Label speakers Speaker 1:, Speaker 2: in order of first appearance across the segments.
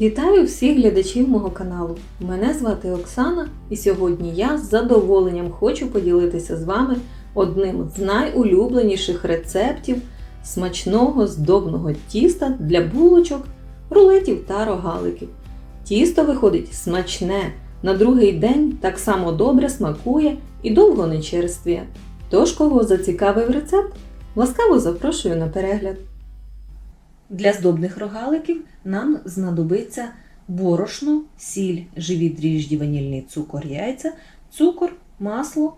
Speaker 1: Вітаю всіх глядачів мого каналу. Мене звати Оксана, і сьогодні я з задоволенням хочу поділитися з вами одним з найулюбленіших рецептів смачного здобного тіста для булочок, рулетів та рогаликів. Тісто виходить смачне, на другий день так само добре смакує і довго не черствіє. Тож, кого зацікавив рецепт, ласкаво запрошую на перегляд. Для здобних рогаликів нам знадобиться борошно, сіль, живі дріжджі, ванільний цукор, яйця, цукор, масло,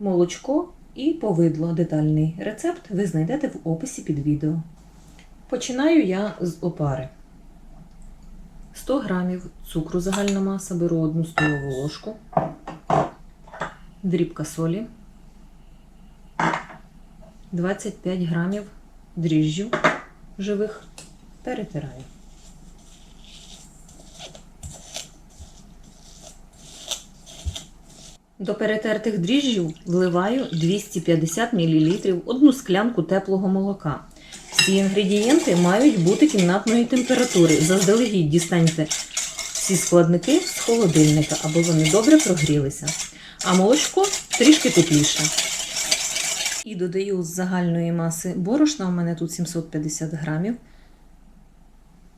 Speaker 1: молочко і повидло. Детальний рецепт ви знайдете в описі під відео. Починаю я з опари. 100 грамів цукру загальна маса, беру одну столову ложку, дрібка солі, 25 грамів дріжджів живих перетираю. До перетертих дріжджів вливаю 250 мл одну склянку теплого молока. Всі інгредієнти мають бути кімнатної температури. Заздалегідь дістаньте всі складники з холодильника, аби вони добре прогрілися. А молочко трішки тепліше. І додаю з загальної маси борошна, у мене тут 750 грамів,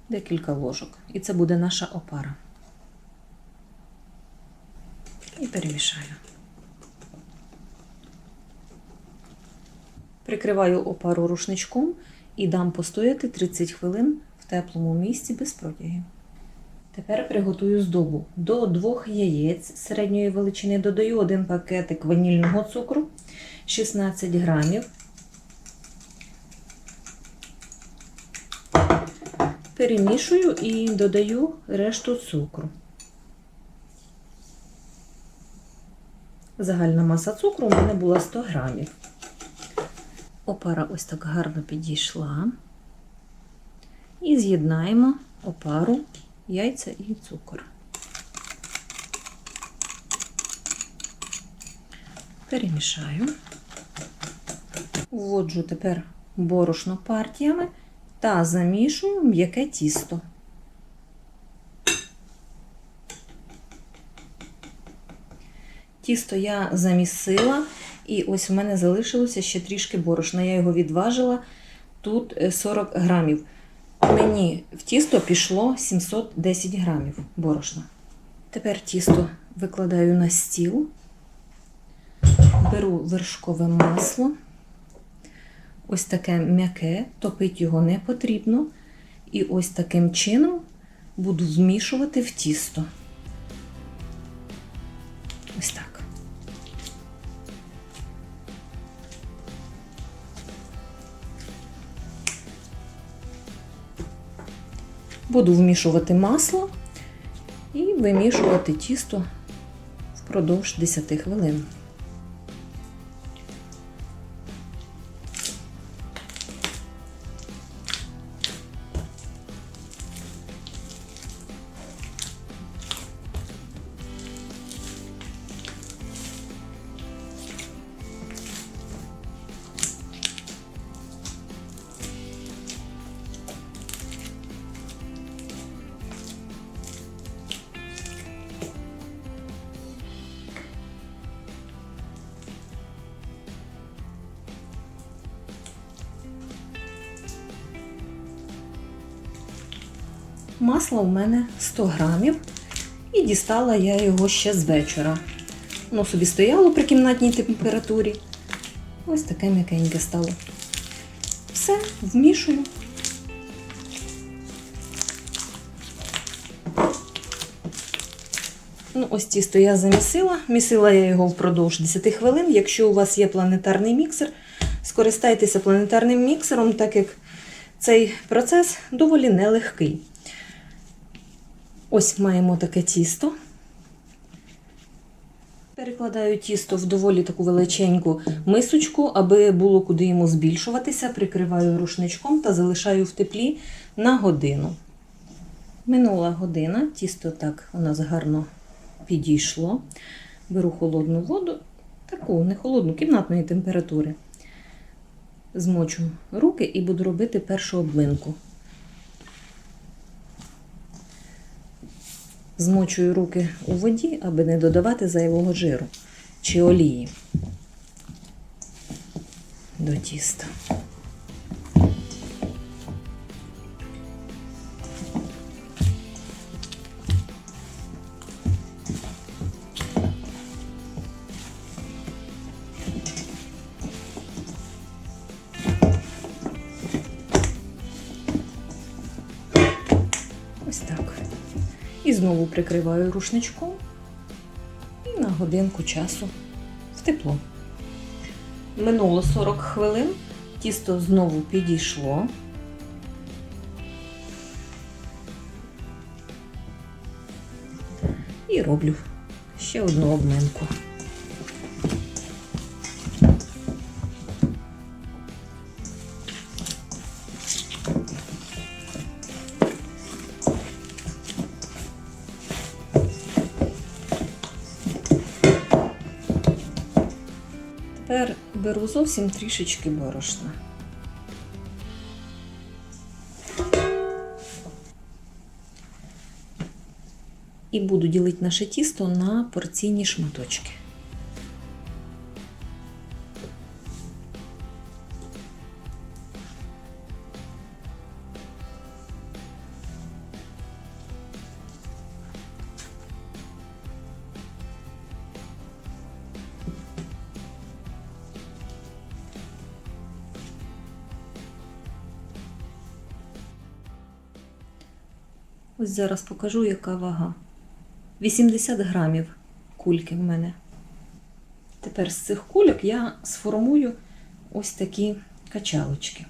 Speaker 1: декілька ложок. І це буде наша опара. І перемішаю. Прикриваю опару рушничком і дам постояти 30 хвилин в теплому місці без протягів. Тепер приготую здобу. До двох яєць середньої величини додаю один пакетик ванільного цукру, 16 грамів. Перемішую і додаю решту цукру. Загальна маса цукру у мене була 100 грамів. Опара ось так гарно підійшла. І з'єднаємо опару, яйця і цукор. Перемішаю. Вводжу тепер борошно партіями та замішую м'яке тісто. Тісто я замісила, і ось в мене залишилося ще трішки борошна. Я його відважила тут 40 грамів. Мені в тісто пішло 710 грамів борошна. Тепер тісто викладаю на стіл, беру вершкове масло. Ось таке м'яке, топити його не потрібно. І ось таким чином буду вмішувати в тісто. Буду вмішувати масло і вимішувати тісто впродовж 10 хвилин. Масло в мене 100 грамів, і дістала я його ще з вечора. Воно собі стояло при кімнатній температурі. Ось таке м'якеньке стало. Все, вмішую. Ну, ось тісто я замісила. Місила я його впродовж 10 хвилин. Якщо у вас є планетарний міксер, скористайтеся планетарним міксером, так як цей процес доволі нелегкий. Ось маємо таке тісто. Перекладаю тісто в доволі таку величеньку мисочку, аби було куди йому збільшуватися. Прикриваю рушничком та залишаю в теплі на годину. Минула година, тісто так у нас гарно підійшло. Беру холодну воду, таку не холодну, кімнатної температури. Змочу руки і буду робити першу облинку. Змочую руки у воді, аби не додавати зайвого жиру чи олії до тіста. І знову прикриваю рушничком і на годинку часу в тепло. Минуло 40 хвилин, тісто знову підійшло. І роблю ще одну обминку. Зовсім трішечки борошна. І буду ділити наше тісто на порційні шматочки. Ось зараз покажу, яка вага. 80 грамів кульки в мене. Тепер з цих кульок я сформую ось такі качалочки.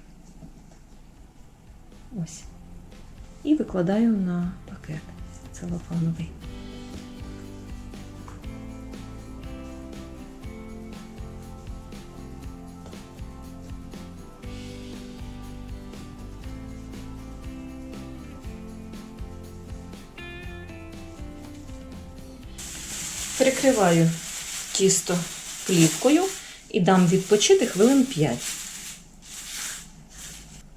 Speaker 1: Ось. І викладаю на пакет целофановий. Прикриваю тісто плівкою і дам відпочити хвилин 5.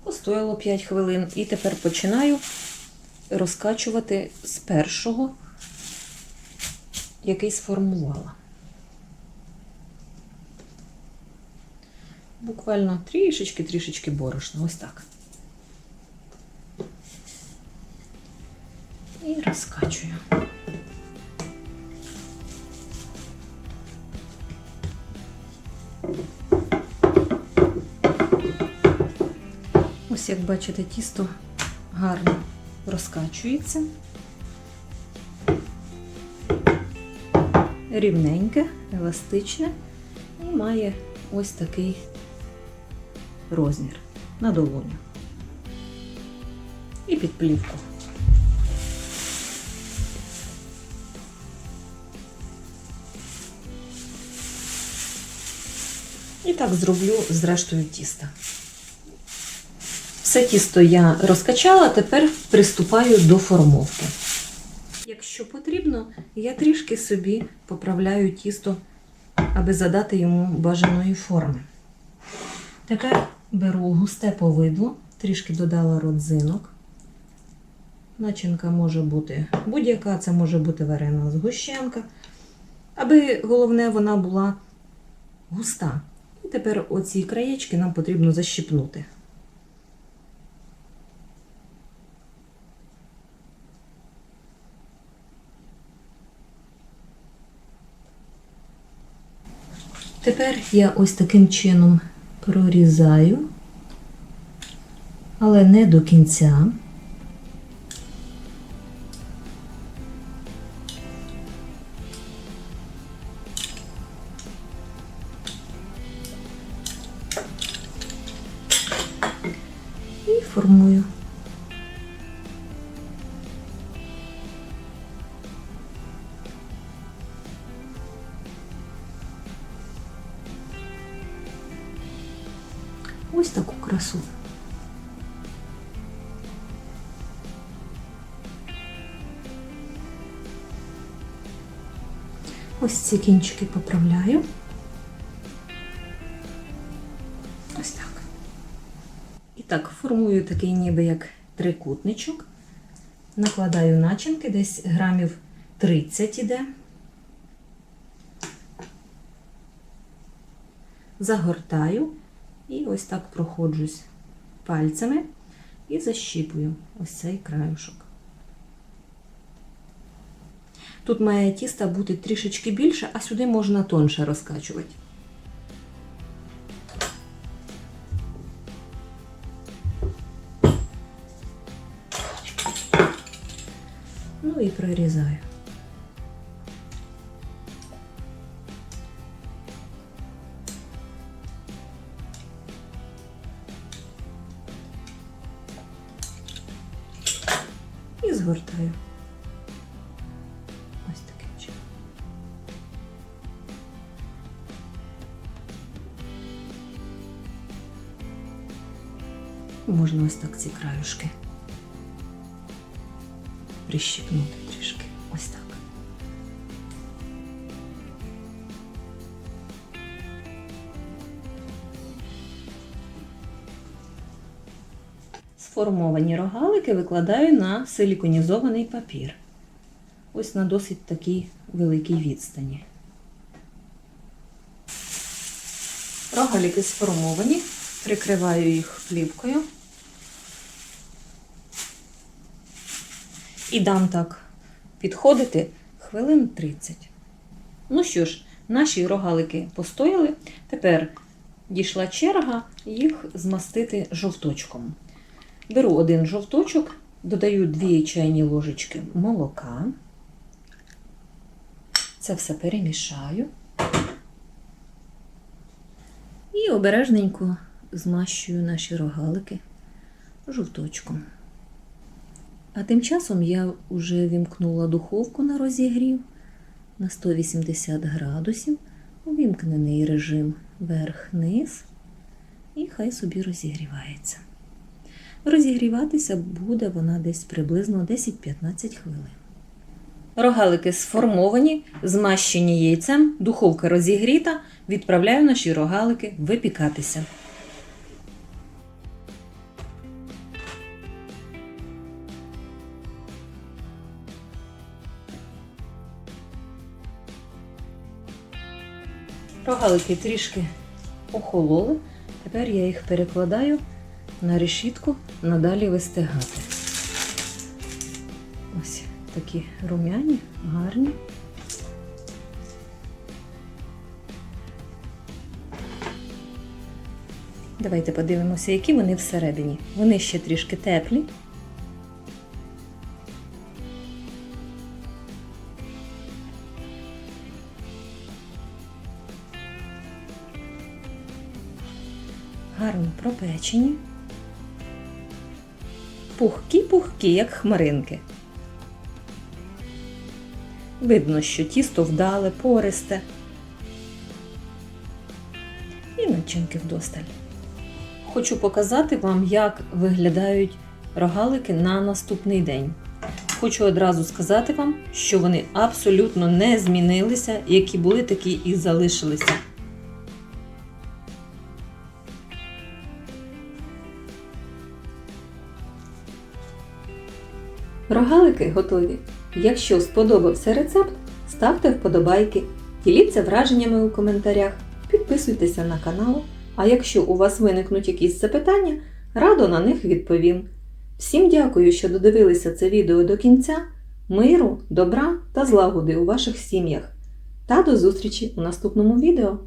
Speaker 1: Постояло 5 хвилин і тепер починаю розкачувати з першого, який сформувала. Буквально трішечки-трішечки борошна, ось так. Ось як бачите, тісто гарно розкачується. Рівненьке, еластичне і має ось такий розмір на долоню. І під плівку. І так зроблю з рештою тіста. Все тісто я розкачала, тепер приступаю до формовки. Якщо потрібно, я трішки собі поправляю тісто, аби задати йому бажаної форми. Тепер беру густе повидло, трішки додала родзинок. Начинка може бути будь-яка, це може бути варена згущенка, аби головне вона була густа. І тепер оці краєчки нам потрібно защипнути. Тепер я ось таким чином прорізаю, але не до кінця. Красу. Ось ці кінчики поправляю. Ось так. І так, формую такий ніби як трикутничок. Накладаю начинки десь грамів
Speaker 2: 30 іде. Загортаю і ось так проходжусь пальцями і защіпую ось цей краюшок. Тут має тіста бути трішечки більше, а сюди можна тонше розкачувати. Ну і прорізаю. Згортаю. Ось таким чином. Можна ось так ці краюшки прищипнути трішки. Сформовані рогалики викладаю на силіконізований папір. Ось на досить такій великій відстані. Рогалики сформовані, прикриваю їх плівкою. І дам так підходити хвилин 30. Ну що ж, наші рогалики постояли. Тепер дійшла черга їх змастити жовточком. Беру один жовточок, додаю 2 чайні ложечки молока. Це все перемішаю. І обережненько змащую наші рогалики жовточком. А тим часом я вже вімкнула духовку на розігрів на 180 градусів, увімкнений режим верх-низ, і хай собі розігрівається. Розігріватися буде вона десь приблизно 10-15 хвилин. Рогалики сформовані, змащені яйцем, духовка розігріта, відправляю наші рогалики випікатися. Рогалики трішки охололи. Тепер я їх перекладаю на решітку надалі вистигати. Ось такі рум'яні, гарні. Давайте подивимося, які вони всередині. Вони ще трішки теплі. гарно пропечені. Пухкі-пухкі, як хмаринки. Видно, що тісто вдале, пористе. І начинки вдосталь. Хочу показати вам, як виглядають рогалики на наступний день. Хочу одразу сказати вам, що вони абсолютно не змінилися, які були, такі і залишилися. Рогалики готові. Якщо сподобався рецепт, ставте вподобайки, діліться враженнями у коментарях, підписуйтеся на канал. А якщо у вас виникнуть якісь запитання, радо на них відповім. Всім дякую, що додивилися це відео до кінця. Миру, добра та злагоди у ваших сім'ях. Та до зустрічі у наступному відео!